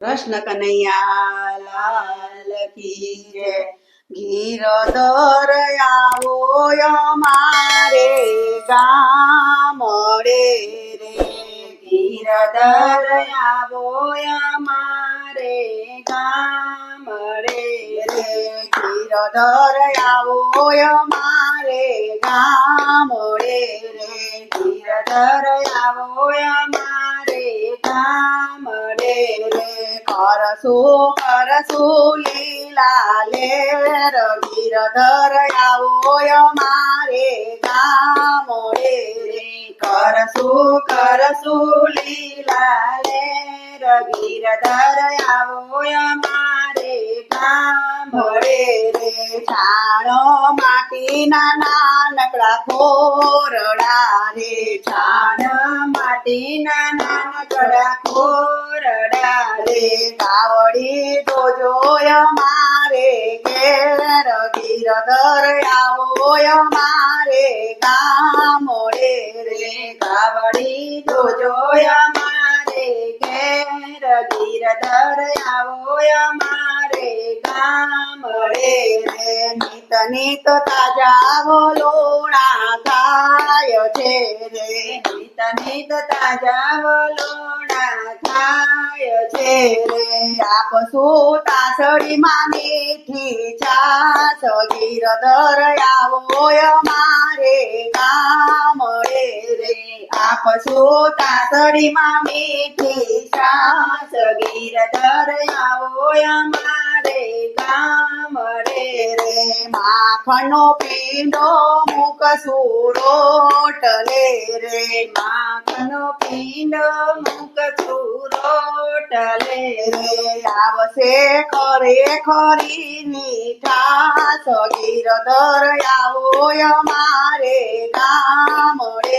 કૃષ્ણ કનૈયા લાલ કી જય ગીરધર આવો મારે, ગામ રે. ગીરધર આવો મારે, ગામ રે. ગીરધર આવો મારે, ગામ રે. ગીરધર આવો અમારે કરશું કરશું લીલા લેર ગીરધર આવો અમારે ગામડે રે કરશું કરશું લીલા લેર ગીરધર આવો અમારે ગામડે રે છાણો માટીના નાનકડા ખોરડા રે. છાણ માટીના નાનકડા ખોરડા રે. કાવડી તો જોય મારે ઘેર ગીરધર આવો મારે. કામોડે રે, કાવડી તો જોય મારે ઘેર ગીરધર આવો અમારે ગામડે રે નિત તાજા વલોણા ગાય છે રે. નિત તાજા વલોણા થાય છે રે. આપશું તાસડીમાં મીઠી છાસ ગીરધર આવો અમારે ગામડે રે. આપશું તાસડીમાં મીઠી છાસ ગીરધર આવો અમારે ગામડે રે માખણનો પીંડો મૂકશું રોટલે રે માખનો પીંડો મૂકશું રોટલે રે આવશે ખરે ખરી મીઠાસ ગીરધર આવો અમારે ગામ રે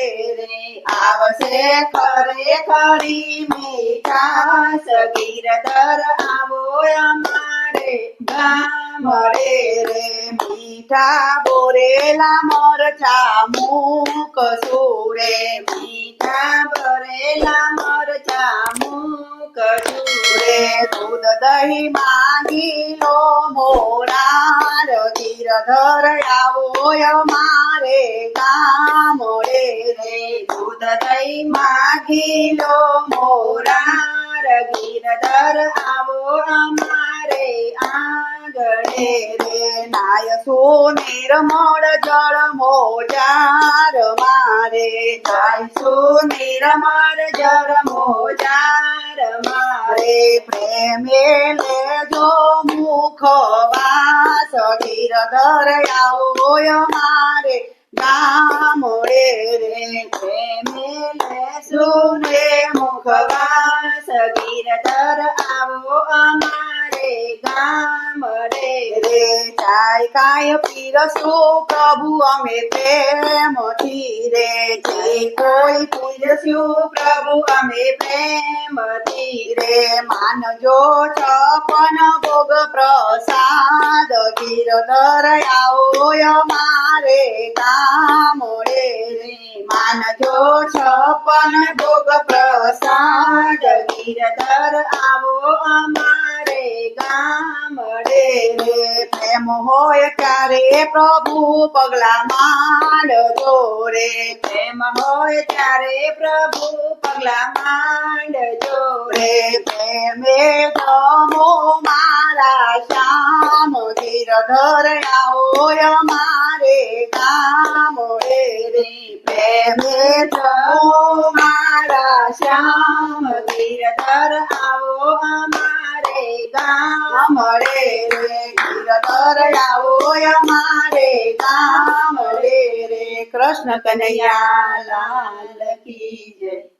આવશે ખરે ખરી મીઠાસ ગીરધર આવો અમારે ગામડે રે મીઠા. બોરેલા મરચા મીઠા લો મોરાર ગીરધર આવો અમારે ગામડે રે. દૂધ દઈ માગી લો મોરાર, ગીરધર આવો અમારે આંગણે રે. નાય નિર્મળ જળ મોજાર મારે. જાય નિર્મળ જળ મોજાર મારે. પ્રેમે લેજો મુખ વાસ ગીરધર આવો અમારે ગામડે રે પ્રેમે ચાય કાય પીરસું પ્રભુ અમે પ્રેમથી રે. કોઈ પીરસ્યું પ્રભુ અમે પ્રેમથી રે. માનજો છપન ભોગ પ્રસાદ. ગીરધર આવો અમારે કામ રે. માનજો છપન ભોગ પ્રસાદ. ગીરધર આવો અમારે ગામ રે. પ્રેમ હોય ત્યારે પ્રભુ પગલા માંડજો રે. પ્રેમ હોય ત્યારે પ્રભુ પગલા માંડજો રે. પ્રેમે જમો મારા શ્યામ ગીરધર આવો મારે કામ રે પ્રેમે જમો મારા શ્યામ ગીરધર આવો અમારે ગામ રે. આવો અમારે ગામડે રે. કૃષ્ણ કનૈયા લાલ કી જય.